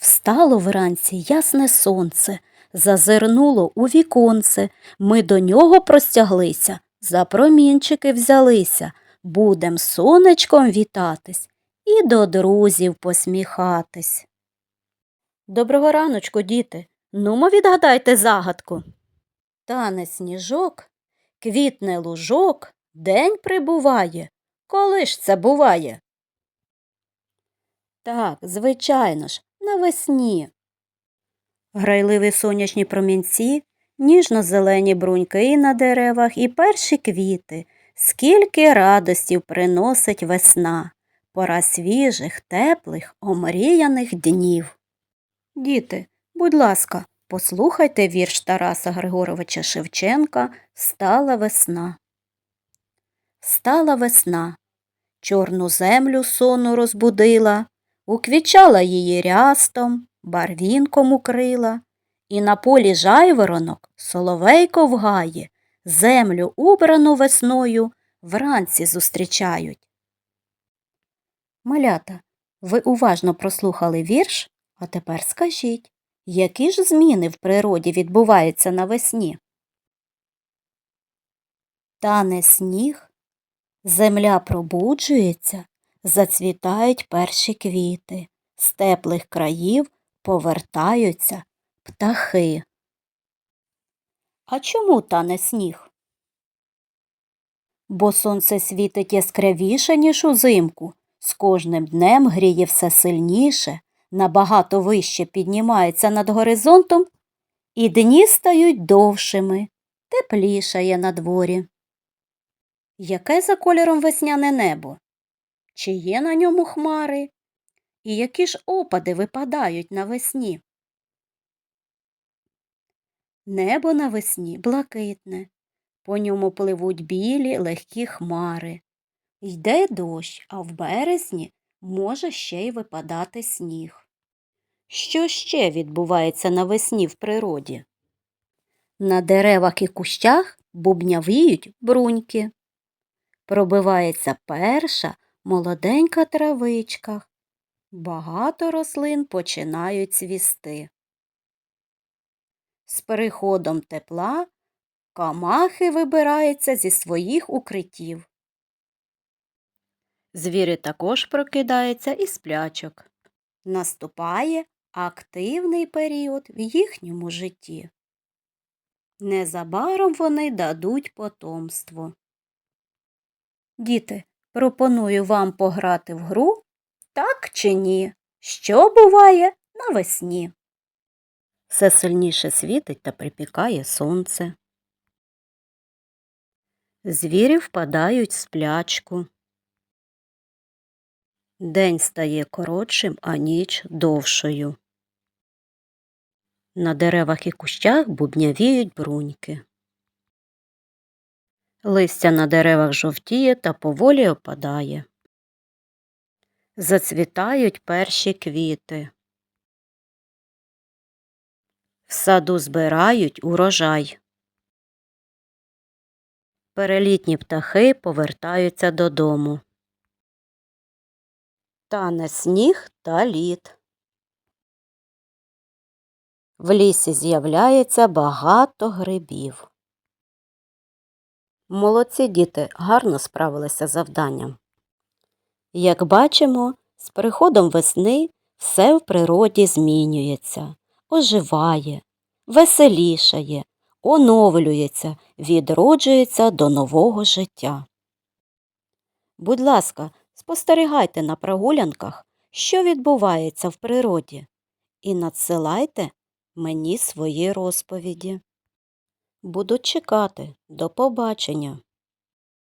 Встало вранці ясне сонце, зазирнуло у віконце. Ми до нього простяглися, за промінчики взялися, будем сонечком вітатись і до друзів посміхатись. Доброго раночку, діти. Нумо відгадайте загадку. Тане сніжок, квітне лужок, день прибуває. Коли ж це буває? Так, звичайно ж, навесні. Грайливі сонячні промінці, ніжно-зелені бруньки на деревах і перші квіти, скільки радостів приносить весна, пора свіжих, теплих, омріяних днів. Діти, будь ласка, послухайте вірш Тараса Григоровича Шевченка Стала весна. Стала весна, чорну землю сону розбудила, уквічала її рястом, барвінком укрила, і на полі жайворонок соловейко вгає, землю убрану весною вранці зустрічають. Малята, ви уважно прослухали вірш, а тепер скажіть, які ж зміни в природі відбуваються навесні? Тане сніг, земля пробуджується, зацвітають перші квіти, з теплих країв повертаються птахи. А чому тане сніг? Бо сонце світить яскравіше, ніж узимку, з кожним днем гріє все сильніше, набагато вище піднімається над горизонтом, і дні стають довшими, теплішає на дворі. Яке за кольором весняне небо? Чи є на ньому хмари? І які ж опади випадають навесні? Небо навесні блакитне, по ньому пливуть білі легкі хмари. Йде дощ, а в березні може ще й випадати сніг. Що ще відбувається навесні в природі? На деревах і кущах бубнявіють бруньки. Пробивається перша молоденька травичка. Багато рослин починають цвісти. З переходом тепла камахи вибираються зі своїх укриттів. Звірі також прокидаються із сплячок. Наступає активний період в їхньому житті. Незабаром вони дадуть потомство. Діти, пропоную вам пограти в гру так чи ні, що буває навесні. Все сильніше світить та припікає сонце. Звірі впадають в сплячку. День стає коротшим, а ніч довшою. На деревах і кущах бубнявіють бруньки. Листя на деревах жовтіє та поволі опадає. Зацвітають перші квіти. В саду збирають урожай. Перелітні птахи повертаються додому. Тане сніг та лід. В лісі з'являється багато грибів. Молодці діти гарно справилися з завданням. Як бачимо, з приходом весни все в природі змінюється, оживає, веселішає, оновлюється, відроджується до нового життя. Будь ласка, спостерігайте на прогулянках, що відбувається в природі, і надсилайте мені свої розповіді. Буду чекати. До побачення.